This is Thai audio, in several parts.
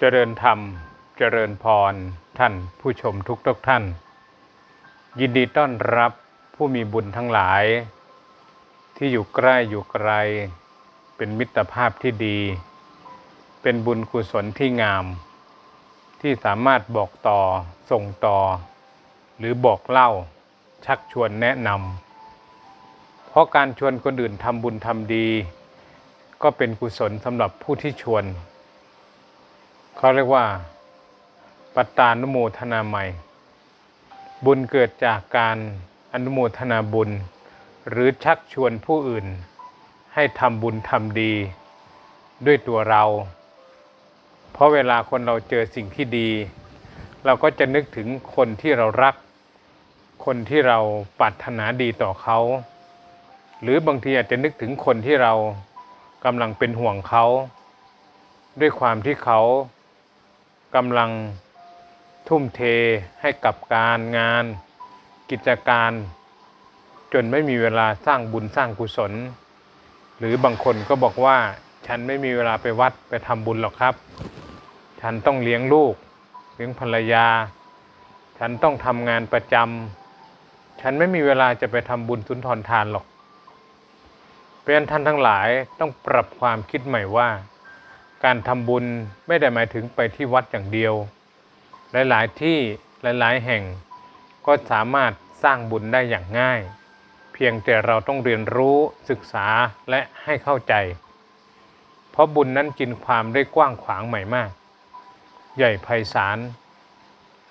เจริญธรรม เจริญพร ท่านผู้ชมทุกทุกท่าน ยินดีต้อนรับผู้มีบุญทั้งหลาย ที่อยู่ใกล้อยู่ไกล เป็นมิตรภาพที่ดี เป็นบุญกุศลที่งาม ที่สามารถบอกต่อ ส่งต่อ หรือบอกเล่า ชักชวนแนะนำเพราะการชวนคนอื่นทำบุญทำดี ก็เป็นกุศลสำหรับผู้ที่ชวน เขาเรียกว่า ปัตตานุโมทนาใหม่ บุญเกิดจากการอนุโมทนาบุญ หรือชักชวนผู้อื่น ให้ทำบุญทำดี ด้วยตัวเรา เพราะเวลาคนเราเจอสิ่งที่ดี เราก็จะนึกถึงคนที่เรารัก คนที่เราปรารถนาดีต่อเขา หรือบางทีอาจจะนึกถึงคนที่เรากำลังเป็นห่วงเขา ด้วยความที่เขา กำลังทุ่มเทให้กับการงาน กิจการ จนไม่มีเวลาสร้างบุญสร้างกุศล หรือบางคนก็บอกว่าฉันไม่มีเวลาไปวัดไปทำบุญหรอกครับ ฉันต้องเลี้ยงลูก เลี้ยงภรรยา ฉันต้องทำงานประจำฉันไม่มีเวลาจะไปทำบุญสุนทรทานหรอกเป็นท่านทั้งหลายต้องปรับความคิดใหม่ว่า การทำบุญไม่ได้หมายถึงไปที่วัดอย่างเดียว หลายๆที่หลาย ๆ แห่งก็สามารถสร้างบุญได้อย่างง่าย เพียงแต่เราต้องเรียนรู้ศึกษาและให้เข้าใจ เพราะบุญนั้นกินความได้กว้างขวางใหม่มาก ใหญ่ไพศาล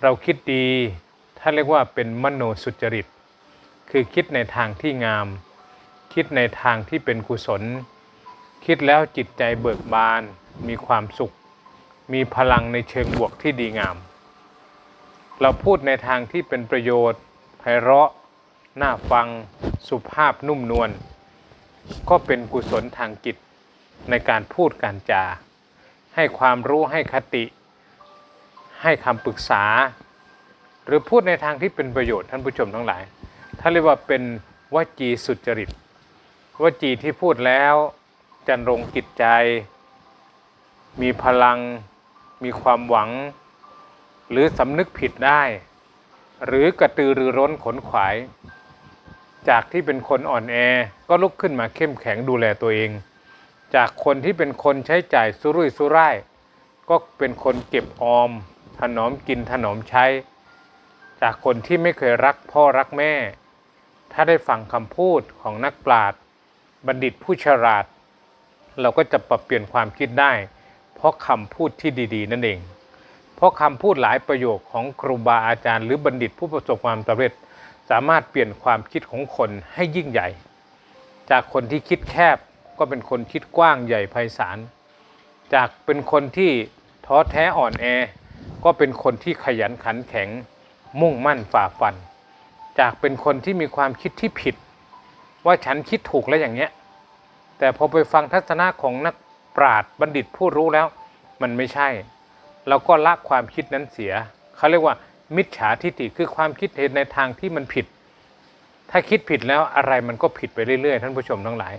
เราคิดดีถ้าเรียกว่าเป็นมโนสุจริต คือคิดในทางที่งาม คิดในทางที่เป็นกุศล คิดแล้วจิตใจเบิกบาน มีความสุข มีพลังในเชิงบวกที่ดีงาม เราพูดในทางที่เป็นประโยชน์ไพเราะน่าฟังสุภาพนุ่มนวลก็เป็นกุศลทางจิตในการพูดการจา ให้ความรู้ให้คติ ให้คำปรึกษา หรือพูดในทางที่เป็นประโยชน์ท่านผู้ชมทั้งหลายถ้าเรียกว่าเป็นวจีสุจริตวจีที่พูดแล้วจันรงจิตใจ มีพลัง มีความหวัง หรือสำนึกผิดได้ หรือกระตือรือร้นขนขวาย จากที่เป็นคนอ่อนแอก็ลุกขึ้นมาเข้มแข็งดูแลตัวเอง จากคนที่เป็นคนใช้จ่ายสุรุ่ยสุร่าย ก็เป็นคนเก็บออม ถนอมกินถนอมใช้ จากคนที่ไม่เคยรักพ่อรักแม่ ถ้าได้ฟังคำพูดของนักปราชญ์บัณฑิตผู้ฉลาด เราก็จะปรับเปลี่ยนความคิดได้ ราะคำพูดที่ดี ๆ นั่นเอง เพราะคำพูดหลายประโยคของครูบาอาจารย์ หรือบัณฑิตผู้ประสบความสำเร็จ สามารถเปลี่ยนความคิดของคนให้ยิ่งใหญ่ จากคนที่คิดแคบก็เป็นคนคิดกว้างใหญ่ไพศาล จากเป็นคนที่ท้อแท้อ่อนแอ ก็เป็นคนที่ขยันขันแข็ง มุ่งมั่นฝ่าฟัน จากเป็นคนที่มีความคิดที่ผิด ว่าฉันคิดถูกแล้วอย่างเงี้ย แต่พอไปฟังทัศนะของนัก ปราชญ์บัณฑิตผู้รู้แล้ว มันไม่ใช่ เราก็ละความคิดนั้นเสีย เขาเรียกว่า มิจฉาทิฏฐิคือความคิดเห็นในทางที่มันผิด ถ้าคิดผิดแล้วอะไรมันก็ผิดไปเรื่อยๆ ท่านผู้ชมทั้งหลาย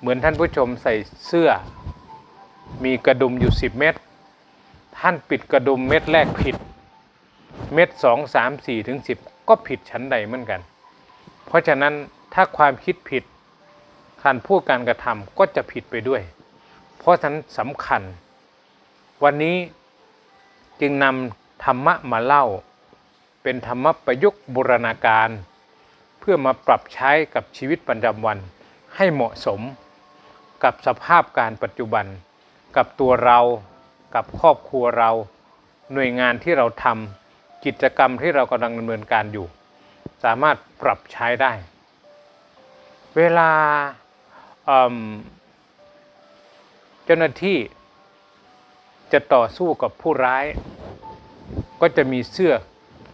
เหมือนท่านผู้ชมใส่เสื้อ มีกระดุมอยู่ 10 เม็ดท่านปิดกระดุมเม็ดแรกผิด เม็ดสองสามสี่ถึงสิบก็ผิดชั้นใดเหมือนกัน เพราะฉะนั้นถ้าความคิดผิดการพูดการกระทำก็จะผิดไปด้วย เพราะฉะนั้นสำคัญ วันนี้จึงนำธรรมะมาเล่า เป็นธรรมะประยุกต์บูรณาการ เพื่อมาปรับใช้กับชีวิตประจำวันให้เหมาะสม กับสภาพการปัจจุบัน กับตัวเรากับครอบครัวเรา หน่วยงานที่เราทำกิจกรรมที่เรากำลังดำเนินการอยู่ สามารถปรับใช้ได้ เวลา เจ้าหน้าที่จะต่อสู้กับผู้ร้าย ก็จะมีเสื้อ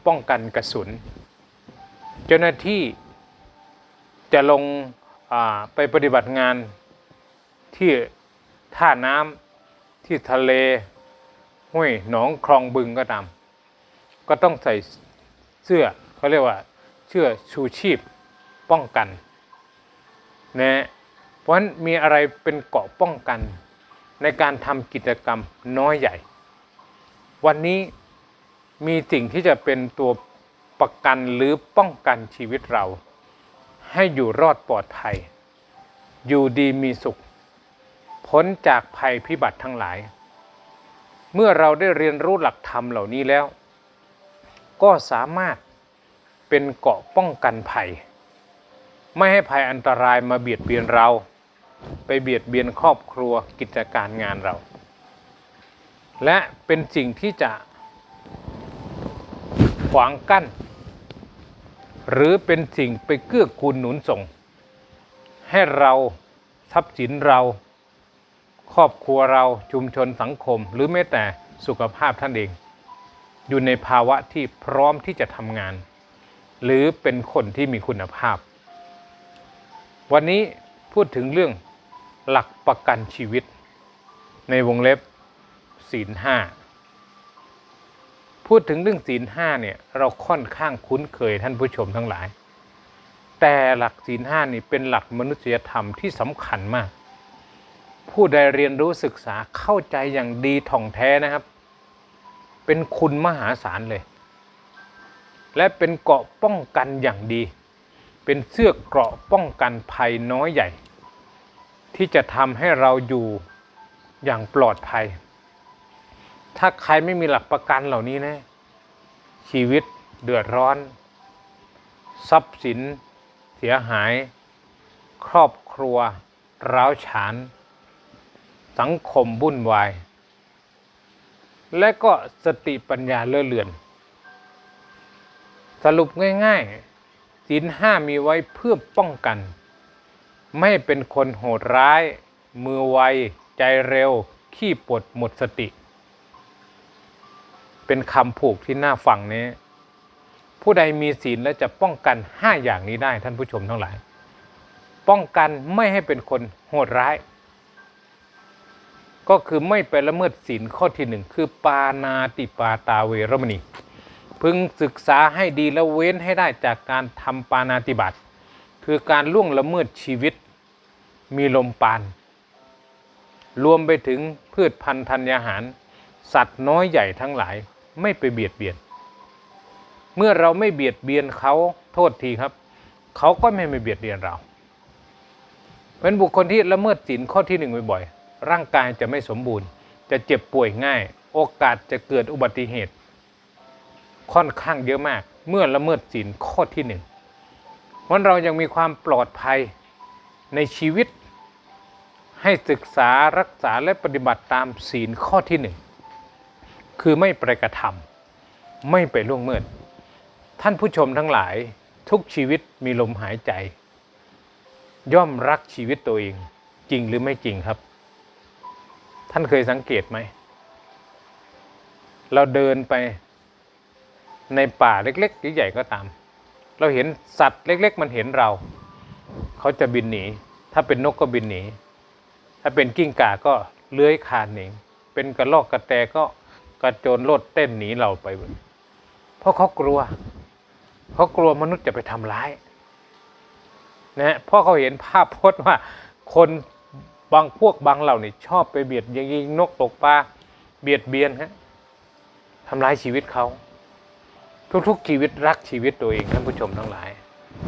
ป้องกันกระสุน เจ้าหน้าที่จะลงไปปฏิบัติงานที่ท่าน้ำที่ทะเลห้วยหนองคลองบึงก็ตามก็ต้องใส่เสื้อเขาเรียกว่าเสื้อชูชีพป้องกันนะเพราะฉะนั้นมีอะไรเป็นเกาะป้องกัน ในการทำกิจกรรมน้อยใหญ่ วันนี้มีสิ่งที่จะเป็นตัวประกันหรือป้องกันชีวิตเรา ให้อยู่รอดปลอดภัย อยู่ดีมีสุข พ้นจากภัยพิบัติทั้งหลาย เมื่อเราได้เรียนรู้หลักธรรมเหล่านี้แล้ว ก็สามารถเป็นเกาะป้องกันภัย ไม่ให้ภัยอันตรายมาเบียดเบียนเรา ไปเบียดเบียนครอบครัวกิจการงานเรา และเป็นสิ่งที่จะขวางกั้น หรือเป็นสิ่งไปเกื้อกูลหนุนส่ง ให้เราทรัพย์สินเราครอบครัวเราชุมชนสังคม หรือแม้แต่สุขภาพท่านเอง อยู่ในภาวะที่พร้อมที่จะทำงาน หรือเป็นคนที่มีคุณภาพ วันนี้พูดถึงเรื่อง หลักประกันชีวิต ในวงเล็บศีลห้าพูดถึงเรื่องศีลห้าเนี่ยเราค่อนข้างคุ้นเคยท่านผู้ชมทั้งหลาย แต่หลักศีลห้านี่เป็นหลักมนุษยธรรมที่สำคัญมาก ผู้ใดเรียนรู้ศึกษาเข้าใจอย่างดีท่องแท้นะครับ เป็นคุณมหาศาลเลย และเป็นเกราะป้องกันอย่างดี เป็นเสื้อเกราะป้องกันภัยน้อยใหญ่ ที่จะทำให้เราอยู่อย่างปลอดภัย ถ้าใครไม่มีหลักประกันเหล่านี้นะ ชีวิตเดือดร้อน ทรัพย์สิน เสียหาย ครอบครัว ร้าวฉาน สังคมวุ่นวาย และก็สติปัญญาเลื่อเลือน สรุปง่ายๆศีลห้ามีไว้เพื่อป้องกัน ไม่เป็นคนโหดร้าย มือไว ใจเร็ว ขี้ปวดหมดสติ เป็นคำผูกที่น่าฟังนี้ ผู้ใดมีศีลและจะป้องกัน5อย่างนี้ได้ท่านผู้ชมทั้งหลาย ป้องกันไม่ให้เป็นคนโหดร้าย ก็คือไม่ไปละเมิดศีลข้อที่หนึ่งคือปานาติปาตาเวรมณี พึงศึกษาให้ดีแล้วเว้นให้ได้จากการทำปานาติบาต คือการล่วงละเมิดชีวิตมีลมปาน รวมไปถึงพืชพันธุ์ธัญญาหาร สัตว์น้อยใหญ่ทั้งหลายไม่ไปเบียดเบียน เมื่อเราไม่เบียดเบียนเขาโทษทีครับ เขาก็ไม่มาเบียดเบียนเรา เป็นบุคคลที่ละเมิดศีลข้อที่หนึ่งบ่อยๆร่างกายจะไม่สมบูรณ์ จะเจ็บป่วยง่าย โอกาสจะเกิดอุบัติเหตุ ค่อนข้างเยอะมากเมื่อละเมิดศีลข้อที่หนึ่ง เพราะเรายังมีความปลอดภัยในชีวิต ให้ศึกษารักษาและปฏิบัติตามศีลข้อที่หนึ่งคือไม่ไปกระทำไม่ไปล่วงเมิดท่านผู้ชมทั้งหลายทุกชีวิตมีลมหายใจ ย่อมรักชีวิตตัวเอง จริงหรือไม่จริงครับ ท่านเคยสังเกตไหม เราเดินไปในป่าเล็ก ๆ หรือใหญ่ก็ตาม เราเห็นสัตว์เล็ก ๆ มันเห็นเรา เขาจะบินหนี ถ้าเป็นนกก็บินหนี ถ้าเป็นกิ้งก่าก็เลื้อยคานหนี เป็นกระรอกกระแตก็กระโจนโลดเต้นหนีเราไป เพราะเขากลัว เขากลัวมนุษย์จะไปทำร้ายนะเพราะเขาเห็นภาพพจน์ว่า คนบางพวกบางเหล่านี่ชอบไปเบียดยิงนกตกปลาเบียดเบียนฮะทำร้ายชีวิตเขา ทุกๆ ชีวิตรักชีวิตตัวเองท่านผู้ชมทั้งหลาย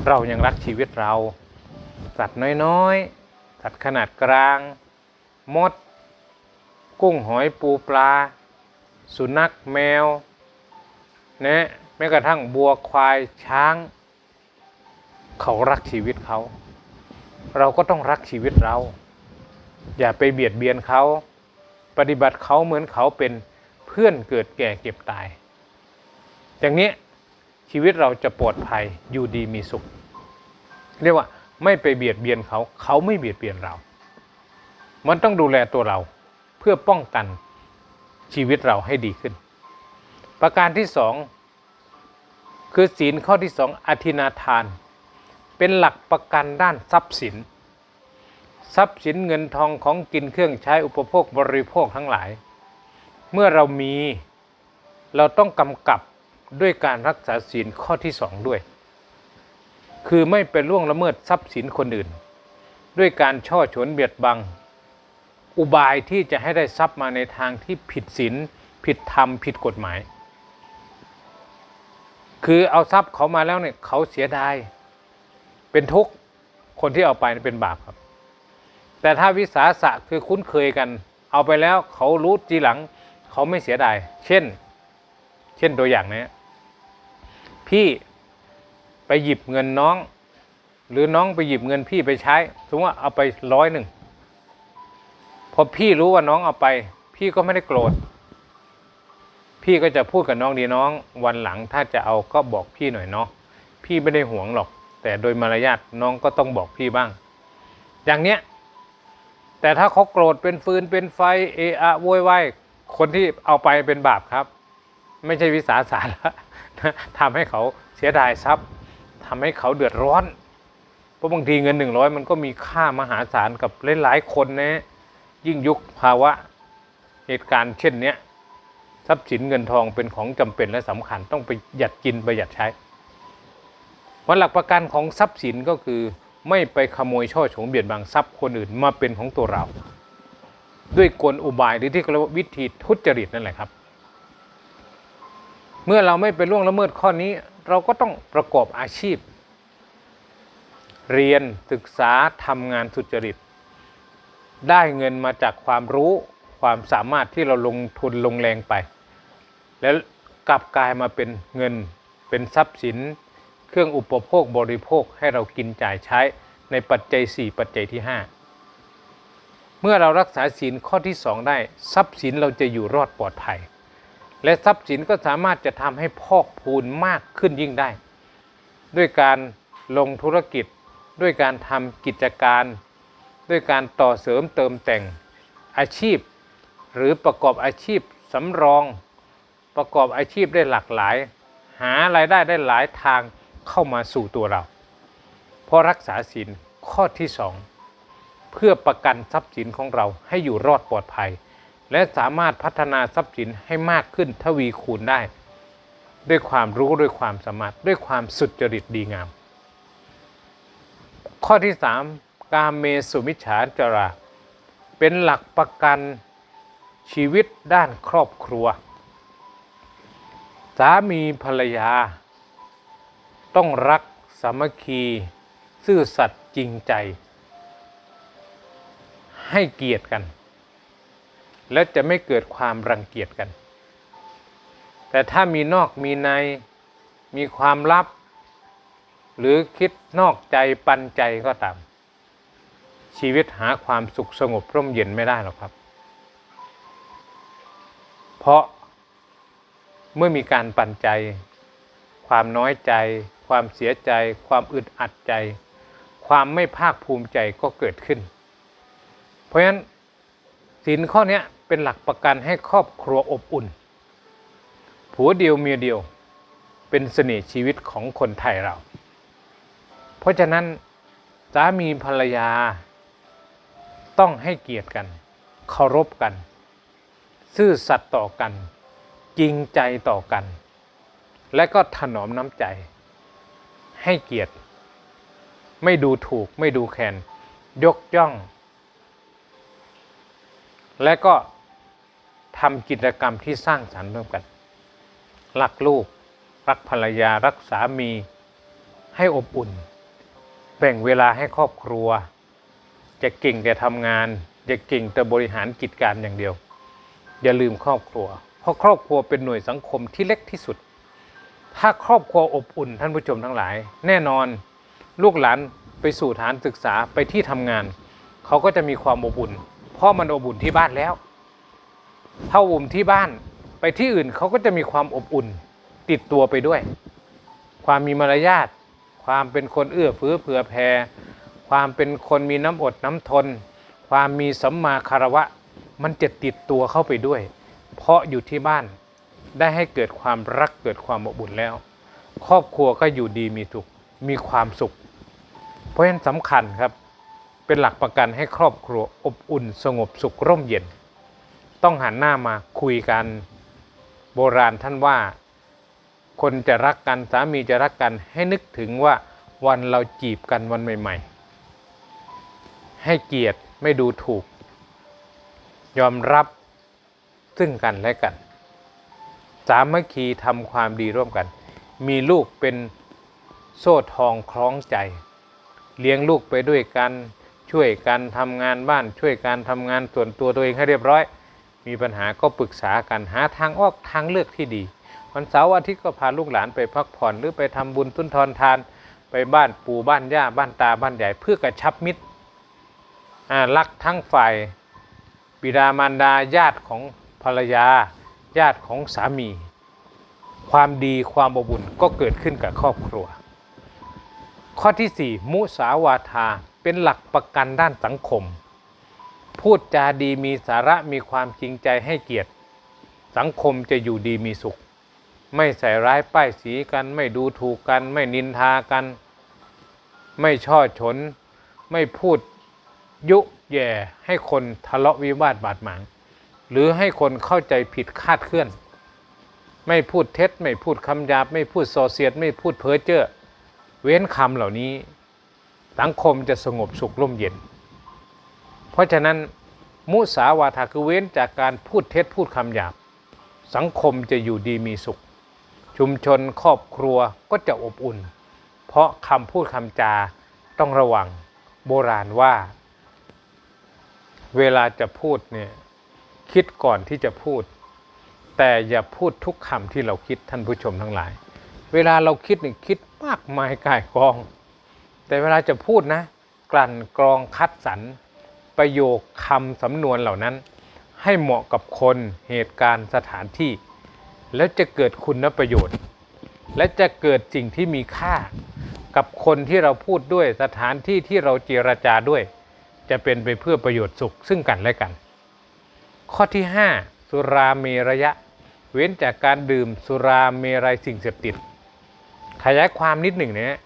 เรายังรักชีวิตเรา สัตว์น้อยๆ สัตว์ขนาดกลาง มด กุ้งหอยปูปลา สุนัขแมวนะแม้กระทั่งบัวควายช้าง เขารักชีวิตเขา เราก็ต้องรักชีวิตเรา อย่าไปเบียดเบียนเขา ปฏิบัติเขาเหมือนเขาเป็นเพื่อนเกิดแก่เก็บตาย อย่างนี้ชีวิตเราจะปลอดภัยอยู่ดีมีสุข เรียกว่าไม่ไปเบียดเบียนเขา เขาไม่เบียดเบียนเรา มันต้องดูแลตัวเราเพื่อป้องกันชีวิตเราให้ดีขึ้น ประการที่สองคือศีลข้อที่สองอธินาทาน เป็นหลักประกันด้านทรัพย์สิน ทรัพย์สินเงินทองของกินเครื่องใช้อุปโภคบริโภคทั้งหลาย เมื่อเรามีเราต้องกำกับ ด้วยการรักษาศีลข้อที่สองด้วย คือไม่ไปล่วงละเมิดทรัพย์สินคนอื่น ด้วยการช่อฉนเบียดบัง อุบายที่จะให้ได้ทรัพย์มาในทางที่ผิดศีลผิดธรรมผิดกฎหมาย คือเอาทรัพย์เขามาแล้วเนี่ยเขาเสียดายเป็นทุกข์คนที่เอาไปเป็นบาปครับ แต่ถ้าวิสาสะคือคุ้นเคยกัน เอาไปแล้วเขารู้ทีหลัง เขาไม่เสียดาย เช่น เช่นตัวอย่างเนี้ย พี่ไปหยิบเงินน้อง หรือน้องไปหยิบเงินพี่ไปใช้สมมติว่าเอาไปร้อยหนึ่งพอพี่รู้ว่าน้องเอาไป พี่ก็ไม่ได้โกรธพี่ก็จะพูดกับน้องดีน้อง วันหลังถ้าจะเอาก็บอกพี่หน่อยเนาะพี่ไม่ได้หวงหรอก แต่โดยมารยาทน้องก็ต้องบอกพี่บ้าง อย่างเนี้ยแต่ถ้าเขาโกรธเป็นฟืนเป็นไฟเอะอะโวยวายคนที่เอาไปเป็นบาปครับ ไม่ใช่วิสาสะแล้วทำให้เขาเสียดายทรัพย์ทำให้เขาเดือดร้อน เพราะบางทีเงินหนึ่งร้อยมันก็มีค่ามหาศาลกับหลายๆคนนะยิ่งยุคภาวะเหตุการณ์เช่นเนี้ยทรัพย์สินเงินทองเป็นของจำเป็นและสำคัญต้องไปหยัดกินประหยัดใช้วันหลักประกันของทรัพย์สินก็คือไม่ไปขโมยช่อฉงเบียดบังทรัพย์คนอื่นมาเป็นของตัวเรา ด้วยกลอุบายหรือที่เรียกว่าวิธีทุจริตนั่นแหละครับ เมื่อเราไม่ไปล่วงละเมิดข้อนี้ เราก็ต้องประกอบอาชีพ เรียนศึกษาทำงานสุจริต ได้เงินมาจากความรู้ความสามารถที่เราลงทุนลงแรงไป แล้วกลับกลายมาเป็นเงินเป็นทรัพย์สิน เครื่องอุปโภคบริโภคให้เรากินจ่ายใช้ในปัจจัย 4 ปัจจัยที่ 5 เมื่อเรารักษาศีลข้อที่ 2 ได้ ทรัพย์สินเราจะอยู่รอดปลอดภัย และทรัพย์สินก็สามารถจะทำให้พอกพูนมากขึ้นยิ่งได้ ด้วยการลงธุรกิจ ด้วยการทำกิจการ ด้วยการต่อเสริมเติมแต่งอาชีพ หรือประกอบอาชีพสำรอง ประกอบอาชีพได้หลากหลาย หารายได้ได้หลายทางเข้ามาสู่ตัวเรา เพราะรักษาศีลข้อที่สองเพื่อประกันทรัพย์สินของเราให้อยู่รอดปลอดภัย และสามารถพัฒนาทรัพย์สินให้มากขึ้นทวีคูณได้ ด้วยความรู้ด้วยความสามารถด้วยความสุจริตดีงาม ข้อที่สามกาเมสุมิฉาจารา เป็นหลักประกันชีวิตด้านครอบครัว สามีภรรยา ต้องรักสามัคคี ซื่อสัตย์จริงใจ ให้เกียรติกัน และจะไม่เกิดความรังเกียจกัน แต่ถ้ามีนอกมีในมีความลับ หรือคิดนอกใจปันใจก็ตาม ชีวิตหาความสุขสงบร่มเย็นไม่ได้หรอกครับ เพราะเมื่อมีการปันใจ ความน้อยใจ ความเสียใจ ความอึดอัดใจ ความไม่ภาคภูมิใจก็เกิดขึ้น เพราะฉะนั้นสินข้อนี้ เป็นหลักประกันให้ครอบครัวอบอุ่น ผัวเดียวเมียเดียวเป็นเสน่ห์ชีวิตของคนไทยเรา เพราะฉะนั้นสามีภรรยา ต้องให้เกียรติกัน เคารพกัน ซื่อสัตย์ต่อกัน จริงใจต่อกัน และก็ถนอมน้ำใจ ให้เกียรติ ไม่ดูถูกไม่ดูแคลนยกย่อง และก็ ทำกิจกรรมที่สร้างสรรค์ร่วมกัน รักลูก รักภรรยา รักสามี ให้อบอุ่น แบ่งเวลาให้ครอบครัว จะเก่งแต่ทำงาน จะเก่งแต่บริหารกิจการอย่างเดียว อย่าลืมครอบครัว เพราะครอบครัวเป็นหน่วยสังคมที่เล็กที่สุด ถ้าครอบครัวอบอุ่นท่านผู้ชมทั้งหลาย แน่นอนลูกหลานไปสู่ฐานศึกษาไปที่ทำงาน เขาก็จะมีความอบอุ่น เพราะมันอบอุ่นที่บ้านแล้ว ถ้าอบอุ่นที่บ้านไปที่อื่นเขาก็จะมีความอบอุ่นติดตัวไปด้วย ความมีมารยาทความเป็นคนเอื้อเฟื้อเผื่อแผ่ความเป็นคนมีน้ำอดน้ำทน ความมีสัมมาคารวะ มันจะติดตัวเข้าไปด้วย เพราะอยู่ที่บ้านได้ให้เกิดความรักเกิดความอบอุ่นแล้ว ครอบครัวก็อยู่ดีมีสุขมีความสุข เพราะฉะนั้นสำคัญครับเป็นหลักประกันให้ครอบครัวอบอุ่นสงบสุขร่มเย็น ต้องหันหน้ามาคุยกัน โบราณท่านว่า คนจะรักกันสามีจะรักกัน ให้นึกถึงว่าวันเราจีบกันวันใหม่ ๆ ให้เกียรติไม่ดูถูก ยอมรับซึ่งกันและกัน สามัคคีทำความดีร่วมกัน มีลูกเป็นโซ่ทองคล้องใจ เลี้ยงลูกไปด้วยกันช่วยกันทำงานบ้านช่วยกันทำงานส่วนตัวตัวเองให้เรียบร้อย มีปัญหาก็ปรึกษากันหาทางออกทางเลือกที่ดีวันเสาร์อาทิตย์ก็พาลูกหลานไปพักผ่อนหรือไปทำบุญทุนทรทาน ไปบ้านปู่บ้านย่าบ้านตาบ้านใหญ่เพื่อกระชับมิตรรักทั้งฝ่ายบิดามารดาญาติของภรรยา ญาติของสามี ความดีความอบอุ่นก็เกิดขึ้นกับครอบครัว ข้อที่ 4 มุสาวาทาเป็นหลักประกันด้านสังคม พูดจาดีมีสาระมีความจริงใจให้เกียรติ สังคมจะอยู่ดีมีสุข ไม่ใส่ร้ายป้ายสีกัน ไม่ดูถูกกัน ไม่นินทากัน ไม่ช่อฉน ไม่พูดยุแย่ให้คนทะเลาะวิวาทบาดหมาง หรือให้คนเข้าใจผิดคาดเคลื่อน ไม่พูดเท็จ ไม่พูดคำหยาบ ไม่พูดโซเสียด ไม่พูดเพ้อเจ้อเว้นคำเหล่านี้ สังคมจะสงบสุขร่มเย็น เพราะฉะนั้นมุสาวาทาคือเว้นจากการพูดเท็จพูดคำหยาบ สังคมจะอยู่ดีมีสุข ชุมชนครอบครัวก็จะอบอุ่น เพราะคำพูดคำจาต้องระวังโบราณว่า เวลาจะพูดเนี่ยคิดก่อนที่จะพูด แต่อย่าพูดทุกคำที่เราคิดท่านผู้ชมทั้งหลาย เวลาเราคิดนี่คิดมากมายกายกอง แต่เวลาจะพูดนะ กลั่นกรองคัดสรร ประโยคคำสำนวนเหล่านั้น ให้เหมาะกับคนเหตุการณ์สถานที่ แล้วจะเกิดคุณประโยชน์ และจะเกิดสิ่งที่มีค่า กับคนที่เราพูดด้วยสถานที่ที่เราเจรจาด้วย จะเป็นไปเพื่อประโยชน์สุขซึ่งกันและกัน ข้อที่ 5 สุราเมระยะ เว้นจากการดื่มสุราเมรัยสิ่งเสพติดขยายความนิดหนึ่งเนี่ย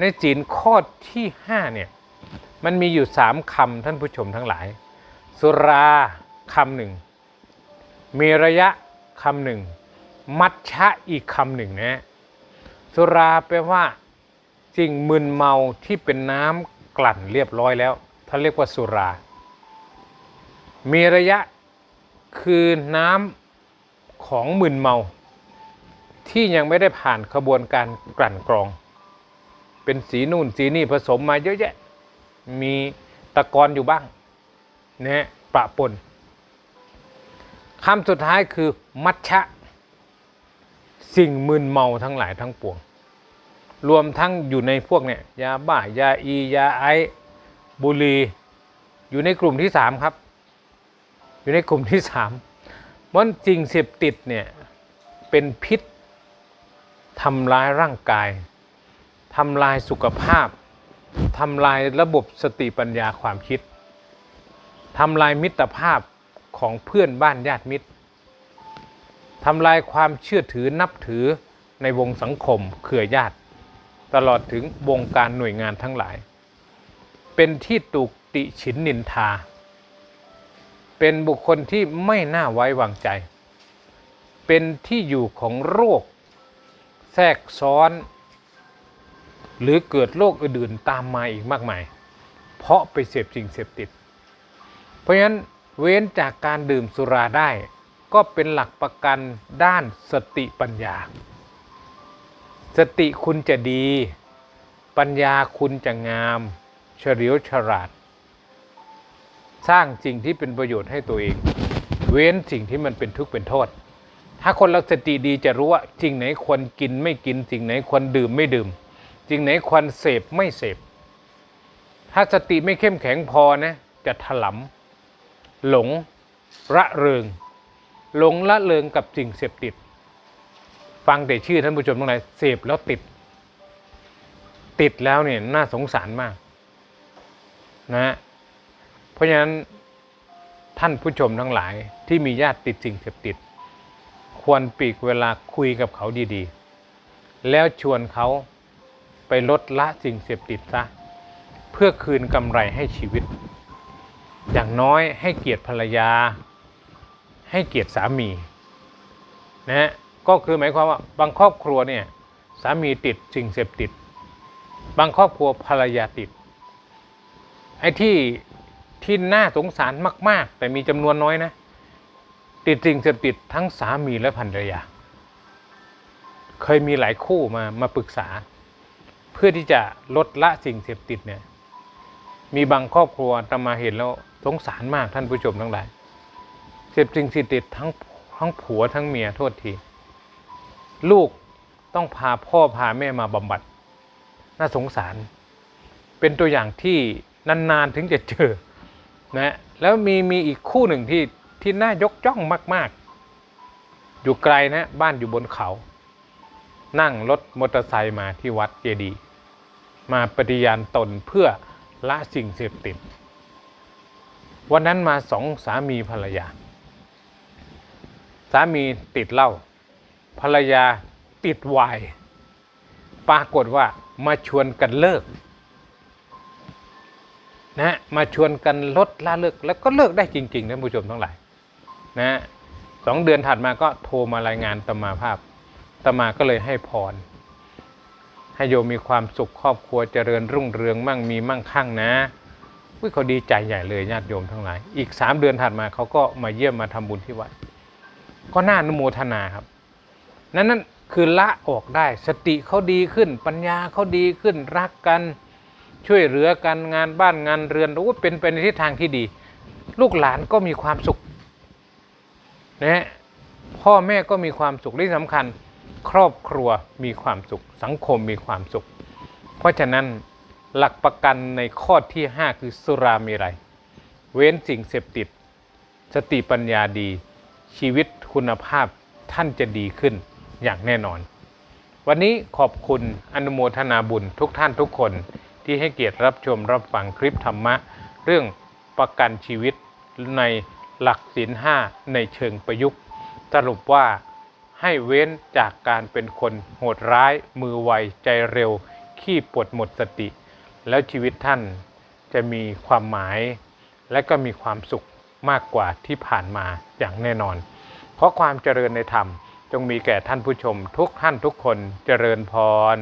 ในจีนข้อที่5เนี่ย มันมีอยู่3คำท่านผู้ชมทั้งหลาย สุราคำหนึ่งเมระยะคำหนึ่ง มัชชะอีกคำหนึ่งนะสุราแปลว่าสิ่งมึนเมาที่เป็นน้ำกลั่นเรียบร้อยแล้วท่านเรียกว่าสุราเมระยะคือน้ำของมึนเมา ที่ยังไม่ได้ผ่านขบวนการกลั่นกรอง เป็นสีนู่นสีนี่ผสมมาเยอะแยะ มีตะกอนอยู่บ้างนะปะปนคำสุดท้ายคือมัชชะ สิ่งมึนเมาทั้งหลายทั้งปวง รวมทั้งอยู่ในพวกเนี่ยยาบ้ายาอี ยาไอบุรี อยู่ในกลุ่มที่สามครับ อยู่ในกลุ่มที่สามมันสิ่งเสพติดเนี่ยเป็นพิษทำร้ายร่างกายทำลายสุขภาพ ทำลายระบบสติปัญญาความคิดทำลายมิตรภาพของเพื่อนบ้านญาติมิตรทำลายความเชื่อถือนับถือในวงสังคมเครือญาติ ตลอดถึงวงการหน่วยงานทั้งหลาย เป็นที่ตุกติฉินนินทา เป็นบุคคลที่ไม่น่าไว้วางใจ เป็นที่อยู่ของโรค แทรกซ้อน หรือเกิดโรคอื่นๆตามมาอีกมากมาย เพราะไปเสพสิ่งเสพติด เพราะฉะนั้นเว้นจากการดื่มสุราได้ ก็เป็นหลักประกันด้านสติปัญญา สติคุณจะดี ปัญญาคุณจะงาม เฉลียวฉลาด สร้างสิ่งที่เป็นประโยชน์ให้ตัวเอง เว้นสิ่งที่มันเป็นทุกข์เป็นโทษถ้าคนเราสติดีจะรู้ว่าสิ่งไหนควรกินไม่กินสิ่งไหนควรดื่มไม่ดื่ม สิ่งไหนควรเสพไม่เสพ ถ้าสติไม่เข้มแข็งพอนะจะถลำหลงระเริง หลงละเริงกับสิ่งเสพติด ฟังแต่ชื่อท่านผู้ชมตรงไหนเสพแล้วติด ติดแล้วเนี่ยน่าสงสารมากนะเพราะฉะนั้นท่านผู้ชมทั้งหลายที่มีญาติติดสิ่งเสพติด ควรปีกเวลาคุยกับเขาดีๆ แล้วชวนเขา ไปลดละสิ่งเสพติดซะเพื่อคืนกำไรให้ชีวิต อย่างน้อยให้เกียรติภรรยา ให้เกียรติสามีนะก็คือหมายความว่าบางครอบครัวเนี่ยสามีติดสิ่งเสพติด บางครอบครัวภรรยาติดไอ้ที่ที่น่าสงสารมาก ๆ แต่มีจำนวนน้อยนะติดสิ่งเสพติดทั้งสามีและภรรยา เคยมีหลายคู่มามาปรึกษา เพื่อที่จะลดละสิ่งเสพติดเนี่ย มีบางครอบครัวตมาเห็นแล้วสงสารมากท่านผู้ชมทั้งหลายเสพสิ่งเสพติดทั้งทั้งผัวทั้งเมียโทษที ลูกต้องพาพ่อพาแม่มาบำบัด น่าสงสาร เป็นตัวอย่างที่นานๆถึงจะเจอนะแล้วมีมีอีกคู่หนึ่งที่ที่น่ายกจ้องมาก ๆ อยู่ไกลนะบ้านอยู่บนเขา นั่งรถมอเตอร์ไซค์มาที่วัดเจดี มาปฏิญาณตนเพื่อละสิ่งเสพติด วันนั้นมาสองสามีภรรยา สามีติดเหล้าภรรยาติดวน์ปรากฏว่ามาชวนกันเลิกนะมาชวนกันลดละเลิกแล้วก็เลิกได้จริงๆท่านผู้ชมทั้งหลายนะสองเดือนถัดมาก็โทรมารายงานตมาภาพ ตมาก็เลยให้พร ให้โยมมีความสุขครอบครัวเจริญรุ่งเรืองมั่งมีมั่งคั่งนะอุ้ยเขาดีใจใหญ่เลยญาติโยมทั้งหลาย อีกสามเดือนถัดมาเขาก็มาเยี่ยมมาทำบุญที่วัด ก็น่านุโมทนาครับ นั่นนั่นคือละออกได้สติเขาดีขึ้น ปัญญาเขาดีขึ้นรักกันช่วยเหลือกันงานบ้านงานเรือนโอ้เป็นไปในทิศทางที่ดี ลูกหลานก็มีความสุขนะฮะพ่อแม่ก็มีความสุขที่สำคัญ ครอบครัวมีความสุข สังคมมีความสุข เพราะฉะนั้นหลักประกันในข้อที่ 5 คือสุรามีไร เว้นสิ่งเสพติด สติปัญญาดี ชีวิตคุณภาพท่านจะดีขึ้นอย่างแน่นอน วันนี้ขอบคุณอนุโมทนาบุญทุกท่านทุกคนที่ให้เกียรติรับชมรับฟังคลิปธรรมะ เรื่องประกันชีวิตในหลักศีลห้าในเชิงประยุกต์ สรุปว่า ให้เว้นจากการเป็นคนโหดร้ายมือไวใจเร็ว ขี้ปวดหมดสติ แล้วชีวิตท่านจะมีความหมาย และก็มีความสุขมากกว่าที่ผ่านมาอย่างแน่นอน เพราะความเจริญในธรรมจงมีแก่ท่านผู้ชมทุกท่านทุกคนเจริญพร